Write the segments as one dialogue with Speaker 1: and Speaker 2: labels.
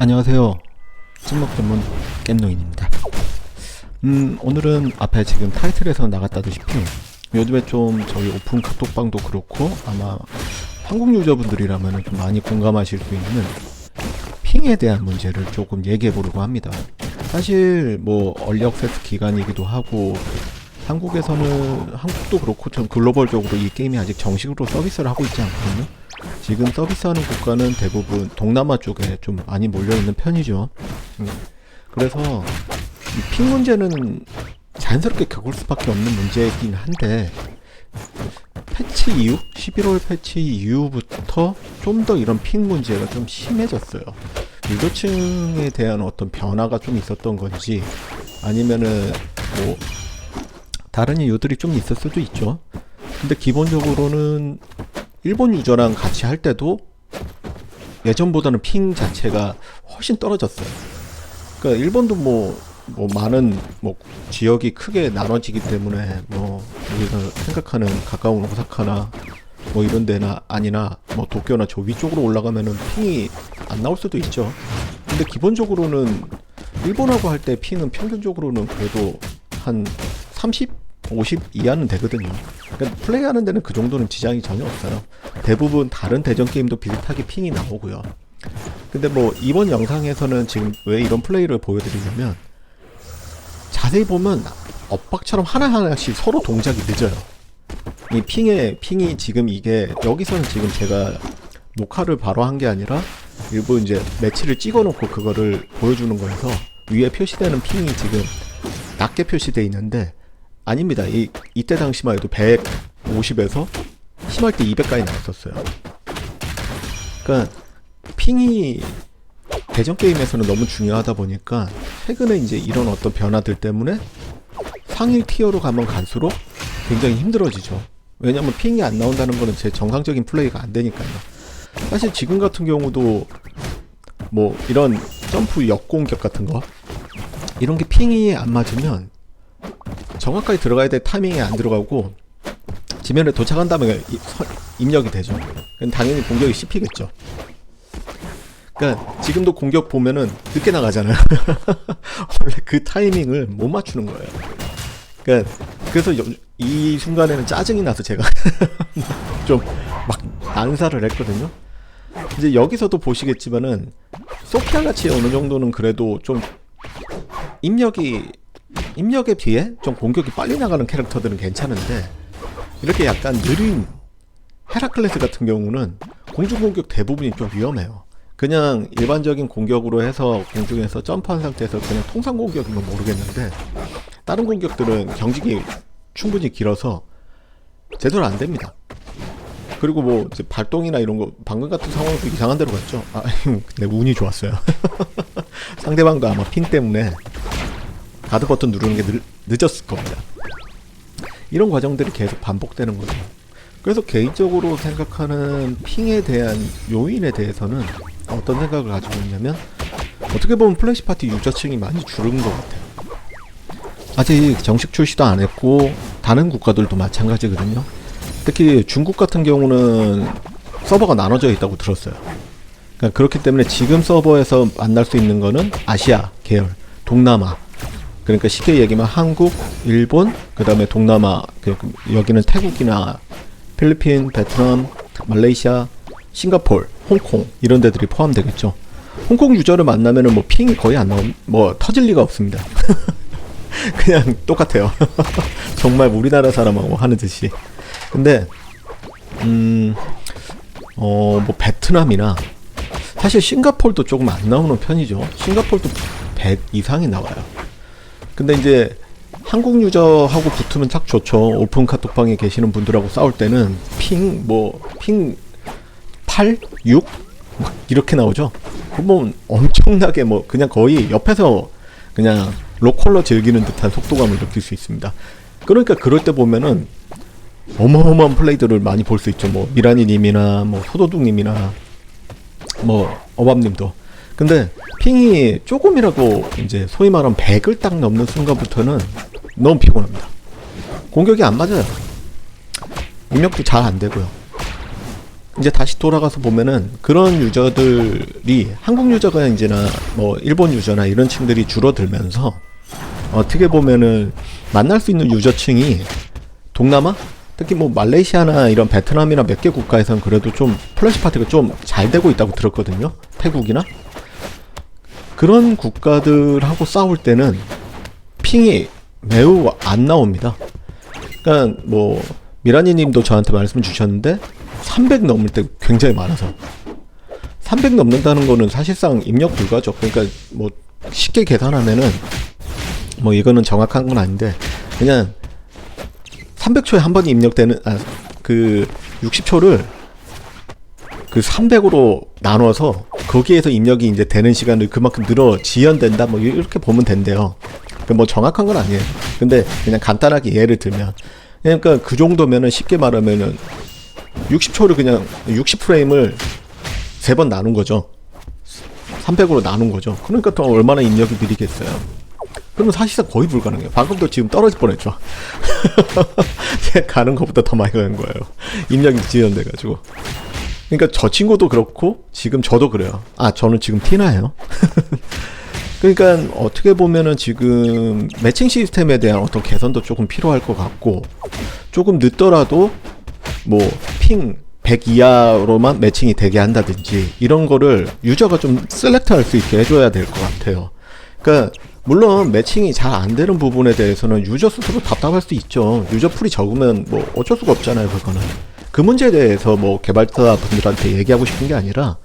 Speaker 1: 안녕하세요. 찍먹 전문 깻노인입니다. 음, 오늘은 앞에 지금 타이틀에서 나갔다시피 요즘에 좀 저희 오픈 카톡방도 그렇고 아마 한국 유저분들이라면 좀 많이 공감하실 수 있는 핑에 대한 문제를 조금 얘기해 보려고 합니다. 사실 뭐 얼리 액세스 기간이기도 하고 한국에서는 한국도 그렇고 좀 글로벌적으로 이 게임이 아직 정식으로 서비스를 하고 있지 않거든요. 지금 서비스하는 국가는 대부분 동남아 쪽에 좀 많이 몰려 있는 편이죠. 음. 그래서 이 핑 문제는 자연스럽게 겪을 수밖에 없는 문제이긴 한데 패치 이후 11월 패치 이후부터 좀 더 이런 핑 문제가 좀 심해졌어요. 유저층에 대한 어떤 변화가 좀 있었던 건지 아니면은 뭐 다른 이유들이 좀 있을 수도 있죠. 근데 기본적으로는 일본 유저랑 같이 할 때도 예전보다는 핑 자체가 훨씬 떨어졌어요. 그러니까 일본도 뭐, 뭐 많은 뭐 지역이 크게 나눠지기 때문에 뭐 우리가 생각하는 가까운 오사카나 뭐 이런 데나 아니나 뭐 도쿄나 저 위쪽으로 올라가면은 핑이 안 나올 수도 있죠. 근데 기본적으로는 일본하고 할 때 핑은 평균적으로는 그래도 한 30, 50 이하는 되거든요. 그러니까 플레이하는 데는 그 정도는 지장이 전혀 없어요. 대부분 다른 대전 게임도 비슷하게 핑이 나오고요. 근데 뭐 이번 영상에서는 지금 왜 이런 플레이를 보여드리냐면 자세히 보면 엇박처럼 하나하나씩 서로 동작이 늦어요. 이 핑에 핑이 지금 이게 여기서는 지금 제가 녹화를 바로 한 게 아니라 일부 이제 매치를 찍어놓고 그거를 보여주는 거여서 위에 표시되는 핑이 지금 낮게 표시되어 있는데 아닙니다. 이 이때 당시만 해도 150에서 심할 때 200까지 나왔었어요. 그러니까 핑이 대전 게임에서는 너무 중요하다 보니까 최근에 이제 이런 어떤 변화들 때문에 상위 티어로 가면 갈수록 굉장히 힘들어지죠. 왜냐면 핑이 안 나온다는 거는 제 정상적인 플레이가 안 되니까요. 사실 지금 같은 경우도 뭐 이런 점프 역공격 같은 거 이런 게 핑이 안 맞으면 정확하게 들어가야 될 타이밍이 안 들어가고 지면에 도착한 다음에 입력이 되죠. 그럼 당연히 공격이 씹히겠죠. 그러니까 지금도 공격 보면은 늦게 나가잖아요. 원래 그 타이밍을 못 맞추는 거예요. 그러니까 그래서 여- 이 순간에는 짜증이 나서 제가 좀 막 난사를 했거든요. 이제 여기서도 보시겠지만은 소피아 같이 어느 정도는 그래도 좀 입력이 입력에 비해 좀 공격이 빨리 나가는 캐릭터들은 괜찮은데 이렇게 약간 느린 헤라클레스 같은 경우는 공중 공격 대부분이 좀 위험해요. 그냥 일반적인 공격으로 해서 공중에서 점프한 상태에서 그냥 통상 공격이면 모르겠는데 다른 공격들은 경직이 충분히 길어서 제대로 안 됩니다. 그리고 뭐 발동이나 이런 거 방금 같은 상황도 이상한 데로 갔죠. 아, 내 운이 좋았어요. 상대방도 아마 핑 때문에 가드 버튼 누르는 게 늦, 늦었을 겁니다. 이런 과정들이 계속 반복되는 거죠. 그래서 개인적으로 생각하는 핑에 대한 요인에 대해서는 어떤 생각을 가지고 있냐면 어떻게 보면 플래시 파티 유저층이 많이 줄은 것 같아요. 아직 정식 출시도 안 했고 다른 국가들도 마찬가지거든요. 특히 중국 같은 경우는 서버가 나눠져 있다고 들었어요. 그러니까 그렇기 때문에 지금 서버에서 만날 수 있는 거는 아시아 계열, 동남아. 그러니까 쉽게 얘기하면 한국, 일본, 그 다음에 동남아, 그- 여기는 태국이나 필리핀, 베트남, 말레이시아, 싱가폴, 홍콩 이런 데들이 포함되겠죠. 홍콩 유저를 만나면은 뭐 핑이 거의 안 나옴, 뭐 터질 리가 없습니다. 그냥 똑같아요. 정말 우리나라 사람하고 하는 듯이. 근데 음, 어, 뭐 베트남이나 사실 싱가폴도 조금 안 나오는 편이죠. 싱가폴도 100 이상이 나와요. 근데 이제 한국 유저하고 붙으면 딱 좋죠. 오픈 카톡방에 계시는 분들하고 싸울 때는 핑, 뭐, 핑 8, 6? 막 이렇게 나오죠. 그러면 엄청나게 뭐, 그냥 거의 옆에서 그냥 로컬로 즐기는 듯한 속도감을 느낄 수 있습니다. 그러니까 그럴 때 보면은 어마어마한 플레이들을 많이 볼 수 있죠. 뭐, 미라니님이나 뭐, 소도둑님이나 뭐, 어밤님도. 근데 핑이 조금이라도 이제 소위 말하면 100을 딱 넘는 순간부터는 너무 피곤합니다. 공격이 안 맞아요. 입력도 잘 안 되고요. 이제 다시 돌아가서 보면은 그런 유저들이 한국 유저가 이제나 뭐 일본 유저나 이런 층들이 줄어들면서 어떻게 보면은 만날 수 있는 유저층이 동남아 특히 뭐 말레이시아나 이런 베트남이나 몇 개 국가에선 그래도 좀 플래시 파티가 좀 잘 되고 있다고 들었거든요. 태국이나 그런 국가들하고 싸울 때는 핑이 매우 안 나옵니다. 그러니까 뭐 미라니 님도 저한테 말씀 주셨는데 300 넘을 때 굉장히 많아서 300 넘는다는 거는 사실상 입력 불가죠. 그러니까 뭐 쉽게 계산하면은 뭐 이거는 정확한 건 아닌데 그냥 300초에 한 번이 입력되는 아 그 60초를 그 300으로 나눠서 거기에서 입력이 이제 되는 시간을 그만큼 늘어 지연된다 뭐 이렇게 보면 된대요. 그뭐 정확한 건 아니에요. 근데 그냥 간단하게 예를 들면 그러니까 그 정도면은 쉽게 말하면은 60초를 그냥 60프레임을 세 번 나눈 거죠. 300으로 나눈 거죠. 그러니까 또 얼마나 입력이 느리겠어요. 그러면 사실상 거의 불가능해요. 방금도 지금 떨어질 뻔했죠. 가는 것보다 더 많이 가는 거예요. 입력이 지연돼가지고. 그러니까 저 친구도 그렇고 지금 저도 그래요. 아 저는 지금 티나예요. 그러니까 어떻게 보면은 지금 매칭 시스템에 대한 어떤 개선도 조금 필요할 것 같고 조금 늦더라도 뭐 핑 100 이하로만 매칭이 되게 한다든지 이런 거를 유저가 좀 셀렉트 할 수 있게 해줘야 될 것 같아요. 그러니까 물론 매칭이 잘 안 되는 부분에 대해서는 유저 스스로 답답할 수 있죠. 유저 풀이 적으면 뭐 어쩔 수가 없잖아요, 그거는. 그 문제에 대해서 뭐 개발자 분들한테 얘기하고 싶은 게 아니라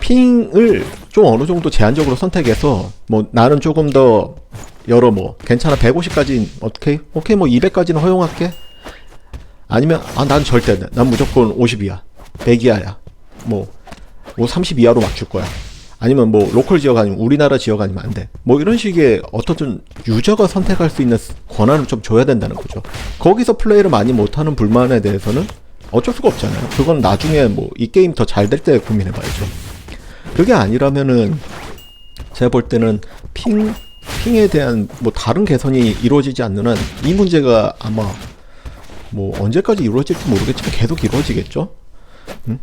Speaker 1: 핑을 좀 어느 정도 제한적으로 선택해서 뭐 나는 조금 더 여러 뭐 괜찮아 150까지 오케이? 오케이 뭐 200까지는 허용할게. 아니면 아 난 절대 난 무조건 50 이하 100 이하야. 뭐, 뭐30 이하로 맞출 거야 아니면 뭐 로컬 지역 아니면 우리나라 지역 아니면 안 돼. 뭐 이런 식의 어떤 유저가 선택할 수 있는 권한을 좀 줘야 된다는 거죠. 거기서 플레이를 많이 못하는 불만에 대해서는 어쩔 수가 없잖아요. 그건 나중에 뭐 이 게임 더 잘 될 때 고민해봐야죠. 그게 아니라면은 제가 볼 때는 핑 핑에 대한 뭐 다른 개선이 이루어지지 않는 한 이 문제가 아마 뭐 언제까지 이루어질지 모르겠지만 계속 이루어지겠죠. 음?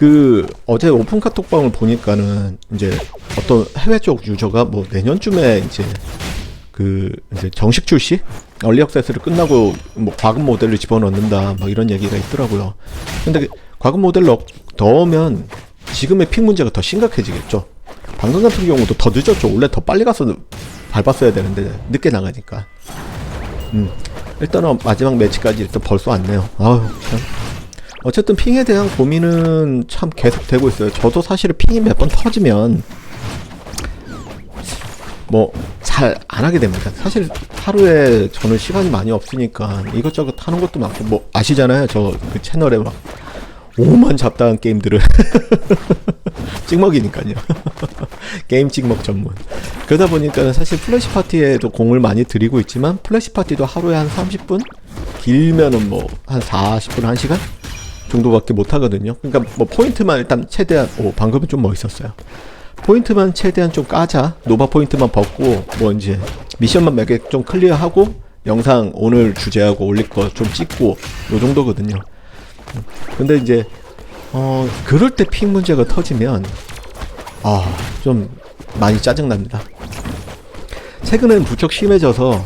Speaker 1: 그 어제 오픈 카톡방을 보니까는 이제 어떤 해외 쪽 유저가 뭐 내년쯤에 이제 그 이제 정식 출시 얼리 액세스를 끝나고 뭐 과금 모델을 집어넣는다 뭐 이런 얘기가 있더라고요. 근데 그 과금 모델 넣, 넣으면 지금의 픽 문제가 더 심각해지겠죠. 방금 같은 경우도 더 늦었죠. 원래 더 빨리 가서 밟았어야 되는데 늦게 나가니까. 음. 일단은 마지막 매치까지 일단 벌써 왔네요. 아유 참. 어쨌든 핑에 대한 고민은 참 계속 되고 있어요. 저도 사실 핑이 몇 번 터지면 뭐 잘 안 하게 됩니다. 사실 하루에 저는 시간이 많이 없으니까 이것저것 하는 것도 많고 뭐 아시잖아요. 저 그 채널에 막 오만 잡다한 게임들을 찍먹이니까요. 게임 찍먹 전문. 그러다 보니까 사실 플래시 파티에도 공을 많이 들이고 있지만 플래시 파티도 하루에 한 30분 길면은 뭐 한 40분 1시간 정도밖에 못 하거든요. 그러니까 뭐 포인트만 일단 최대한 오 방금은 좀 멋있었어요. 포인트만 최대한 좀 까자 노바 포인트만 벗고 뭐 이제 미션만 몇 개 좀 클리어하고 영상 오늘 주제하고 올릴 거 좀 찍고 요 정도거든요. 근데 이제 어 그럴 때 픽 문제가 터지면 아 좀 많이 짜증 납니다. 최근엔 부쩍 심해져서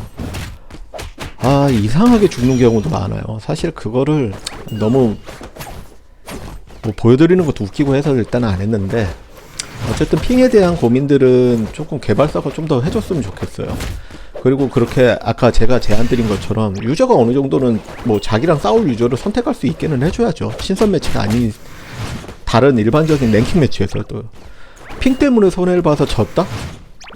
Speaker 1: 아 이상하게 죽는 경우도 많아요. 사실 그거를 너무 뭐 보여드리는 것도 웃기고 해서 일단은 안 했는데 어쨌든 핑에 대한 고민들은 조금 개발사가 좀 더 해줬으면 좋겠어요. 그리고 그렇게 아까 제가 제안 드린 것처럼 유저가 어느 정도는 뭐 자기랑 싸울 유저를 선택할 수 있게는 해줘야죠. 신선 매치가 아닌 다른 일반적인 랭킹 매치에서도 핑 때문에 손해를 봐서 졌다?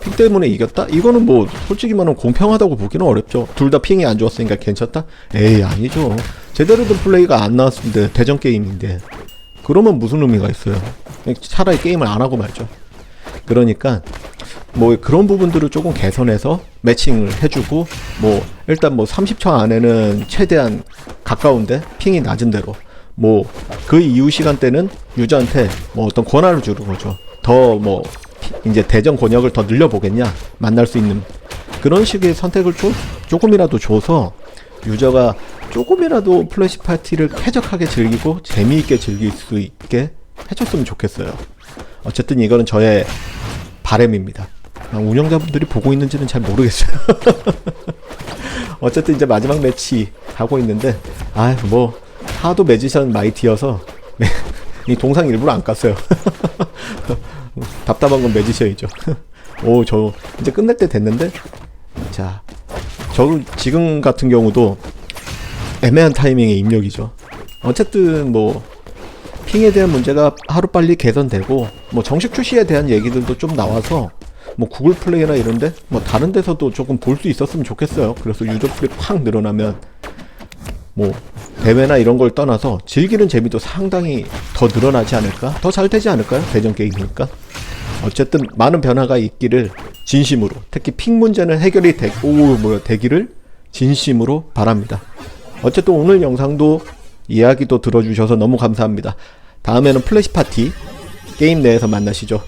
Speaker 1: 핑 때문에 이겼다? 이거는 뭐 솔직히 말하면 공평하다고 보기는 어렵죠. 둘 다 핑이 안 좋았으니까 괜찮다? 에이 아니죠. 제대로 된 플레이가 안 나왔는데 대전 게임인데 그러면 무슨 의미가 있어요? 차라리 게임을 안 하고 말죠. 그러니까 뭐 그런 부분들을 조금 개선해서 매칭을 해주고 뭐 일단 뭐 30초 안에는 최대한 가까운데 핑이 낮은 대로 뭐 그 이후 시간대는 유저한테 뭐 어떤 권한을 주는 거죠. 더 뭐 이제 대전 권역을 더 늘려보겠냐 만날 수 있는 그런 식의 선택을 좀 조금이라도 줘서 유저가 조금이라도 플래시 파티를 쾌적하게 즐기고 재미있게 즐길 수 있게 해줬으면 좋겠어요. 어쨌든 이거는 저의 바램입니다. 아, 운영자분들이 보고 있는지는 잘 모르겠어요. 어쨌든 이제 마지막 매치 하고 있는데 아 뭐 하도 매지션 마이티여서 이 동상 일부러 안 깠어요. 답답한 건 매지션이죠. 오 저 이제 끝날 때 됐는데 자 저 지금 같은 경우도 애매한 타이밍의 입력이죠. 어쨌든 뭐 핑에 대한 문제가 하루빨리 개선되고 뭐 정식 출시에 대한 얘기들도 좀 나와서 뭐 구글 플레이나 이런데 뭐 다른 데서도 조금 볼 수 있었으면 좋겠어요. 그래서 유저 풀이 팍 늘어나면 뭐 대회나 이런 걸 떠나서 즐기는 재미도 상당히 더 늘어나지 않을까? 더 잘 되지 않을까요? 대전 게임이니까. 어쨌든 많은 변화가 있기를 진심으로 특히 핑 문제는 해결이 되, 오 뭐야 되기를 진심으로 바랍니다. 어쨌든 오늘 영상도 이야기도 들어주셔서 너무 감사합니다. 다음에는 플래시 파티 게임 내에서 만나시죠.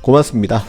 Speaker 1: 고맙습니다.